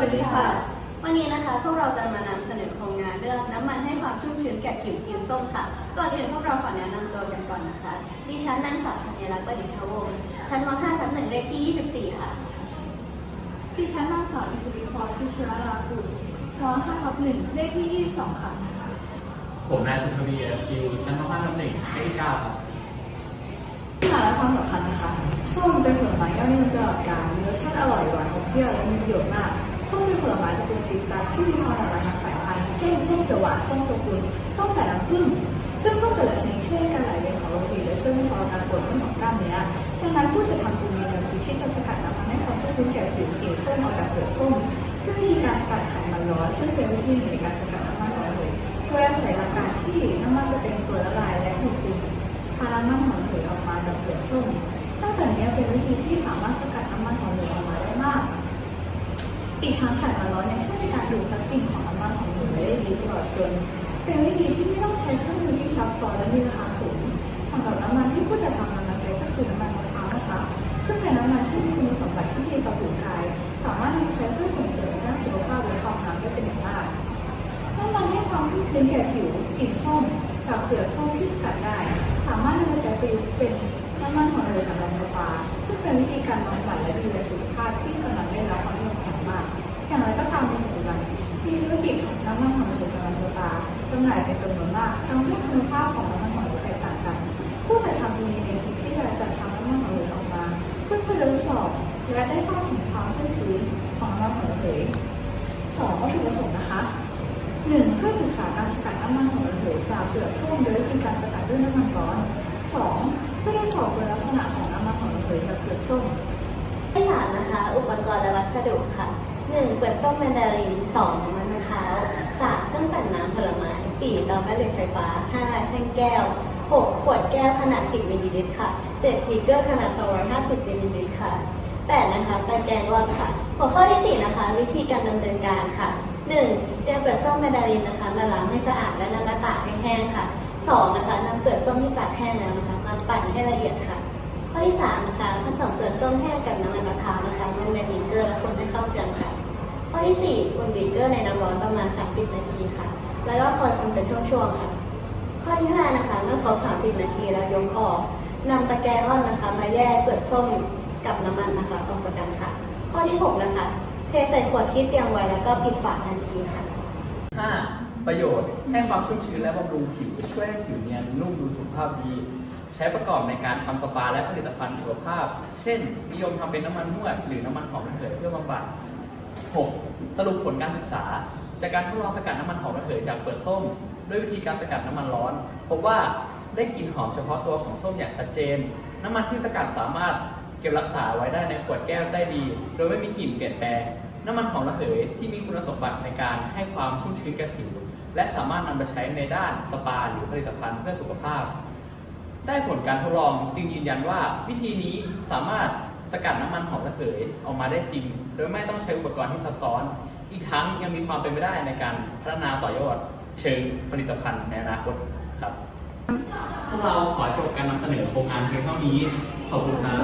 วัสดีค่ะ วันนี้นะคะพวกเราจะมานำเสนอโครงงานเรื่องน้ำมันให้ความชุ่มชื้นแก่ผิวกินส้มค่ะ ก่อนอื่นพวกเราขอแนะนำตัวกันก่อนนะคะ ดิฉันนางสาวธัญรัตน์ประดิษฐวงศ์ชั้นม .5 ทับหนึ่งเลขที่ 24 ค่ะ ดิฉันนางสาวอิสริพรพิชราลากุลม 5 ทับ1เลขที่ 22 ค่ะ ผมนายสุทวีคิวชั้นม .5 ทับหนึ่งเลขที่เก้าครับ ที่มาและความสำคัญนะคะส้มเป็นผลไม้ยอดนิยมตลอดกาลมีรสชาติอร่อยหวานอมเปรี้ยวและมีประโยชน์มาก ส้มเป็นผลไม้จะเป็นสีตัดที่มีความหลากหลายทางสายพันธุ์ เช่น ส้มเขียวหวาน ส้มโชกุนส้มสายน้ำผึ้ง ซึ่งส้มแต่ละชนิดช่วยการไหลเวียนของโลหิตและช่วยบรรเทาอาการปวดเมื่อยของกล้ามเนื้อ ดังนั้นผู้จะทำจึงมีแนวคิดที่จะสกัดน้ำมันให้ความชุ่มชื้นแก่ผิวผิวส้มออกจากเปลือกส้มด้วยวิธีการสกัดไขมันร้อนซึ่งเป็นวิธีหนึ่งในการสกัดน้ำมันหอมระเหยโดยอาศัยหลักการที่น้ำมันจะเป็นตัวละลายและดูดซึมพาน้ำมันหอมเหยออกมาจากเปลือกส้มนอกจากนี้เป็นวิธีที่สามารถสกัดน้ำมันหอมเหยออกมาได้มาก อีกทั้งไขมันร้อนยังช่วยในการดูดซับกลิ่นของน้ำมันหอมระเหยได้ดีตลอดจน เป็นวิธีที่ไม่ต้องใช้เครื่องมือที่ซับซ้อนและมีราคาสูงสำหรับน้ำมันที่ผู้จะทำนำมาใช้ก็คือน้ำมันมะพร้าวนะคะ ซึ่งเป็นน้ำมันที่มีคุณสมบัติที่ดีต่อผิวกาย สามารถนำมาใช้เพื่อส่งเสริมด้านสุขภาพและความงามได้เป็นอย่างมากน้ำมันให้ความชุ่มชื้นแก่ผิวกลิ่นส้มจากเปลือกส้มที่สกัดได้ สามารถนำมาใช้ประยุกต์เป็นน้ำมันหอมระเหยสำหรับสปาซึ่งเป็นวิธีการบำบัดและดูแลสุขภาพที่กำลังได้รับำหน่ายเป็นจำนวนมากทำให้คุณภาพของน้ำมันหอยแตกต่างกัน ผู้จัดทำจึงมีแนวคิดที่จะจัดทำน้ำมันหอมระเหยออกมาเพื่อเพื่อทดสอบ และได้ทราบถึงความชุ่มชื้นของน้ำมันหอมระเหยสองวัตถุประสงค์นะคะหนึ่งเพื่อศึกษาการสกัดน้ำมันหอมระเหยจากเปลือกส้มโดยวิธีการสกัดด้วยน้ำมันร้อนสองเพื่อทดสอบคุณลักษณะของน้ำมันหอมระเหยจากเปลือกส้มที่สามนะคะ อุปกรณ์และวัสดุค่ะหนึ่งเปลือกส้มแมนดารินสองน้ำมันมะพร้าวสามเครื่องปั่นน้ำผลไม้ สี่เตาแม่เหล็กไฟฟ้าห้าแท่งแก้วหกขวดแก้วขนาด 10มิลลิลิตรค่ะเจ็ดบีเกอร์ขนาด 250มิลลิลิตรค่ะแปดนะคะตะแกรงรอนค่ะ หัวข้อที่สี่นะคะ วิธีการดำเนินการค่ะหนึ่งเตรียมเปลือกส้มแมดารินนะคะ มาล้างให้สะอาดและนำมาตากให้แห้งค่ะสองนะคะนำเปลือกส้มที่ตากแห้งแล้วนะคะ มาปั่นให้ละเอียดค่ะ ข้อที่สามนะคะผสมเปลือกส้มแห้งกับน้ำมันมะพร้าวนะคะลงในบีเกอร์และคนให้เข้ากันค่ะ ข้อที่สี่อุ่นบีเกอร์ในน้ำร้อนประมาณ 30 นาทีค่ะ แล้วก็คอยคนเป็นช่วงๆค่ะ ข้อที่ห้านะคะเมื่อครบ30 นาทีแล้วยกออกนำตะแกรงร่อนนะคะ มาแยกเปลือกส้มกับน้ำมันนะคะออกจากกันค่ะ ข้อที่หกนะคะ เทใส่ขวดที่เตรียมไว้แล้วก็ปิดฝาทันทีค่ะ 5. ประโยชน์ให้ความชุ่มชื้นและบำรุงผิว ช่วยให้ผิวเนียนนุ่มดูสุขภาพดี ใช้ประกอบในการทำสปาและผลิตภัณฑ์สุขภาพ เช่น นิยมทำเป็นน้ำมันนวด หรือน้ำมันหอมระเหยเพื่อบำบัด 6. สรุปผลการศึกษา จากการทดลองสกัดน้ำมันหอมระเหยจากเปลือกส้ม ด้วยวิธีการสกัดน้ำมันร้อน พบว่าได้กลิ่นหอมเฉพาะตัวของส้มอย่างชัดเจน น้ำมันที่สกัดสามารถเก็บรักษาไว้ได้ในขวดแก้วได้ดี โดยไม่มีกลิ่นเปลี่ยนแปลง น้ำมันหอมระเหยที่มีคุณสมบัติในการให้ความชุ่มชื้นแก่ผิว และสามารถนำไปใช้ในด้านสปาหรือผลิตภัณฑ์เพื่อสุขภาพ ได้ผลการทดลองจึงยืนยันว่า วิธีนี้สามารถสกัดน้ำมันหอมระเหยออกมาได้จริง โดยไม่ต้องใช้อุปกรณ์ที่ซับซ้อน อีกทั้งยังมีความเป็นไปได้ในการพัฒนาต่อยอดเชิงผลิตภัณฑ์ในอนาคตครับ พวกเราขอจบการนำเสนอโครงการเพียงเท่านี้ ขอบคุณครับ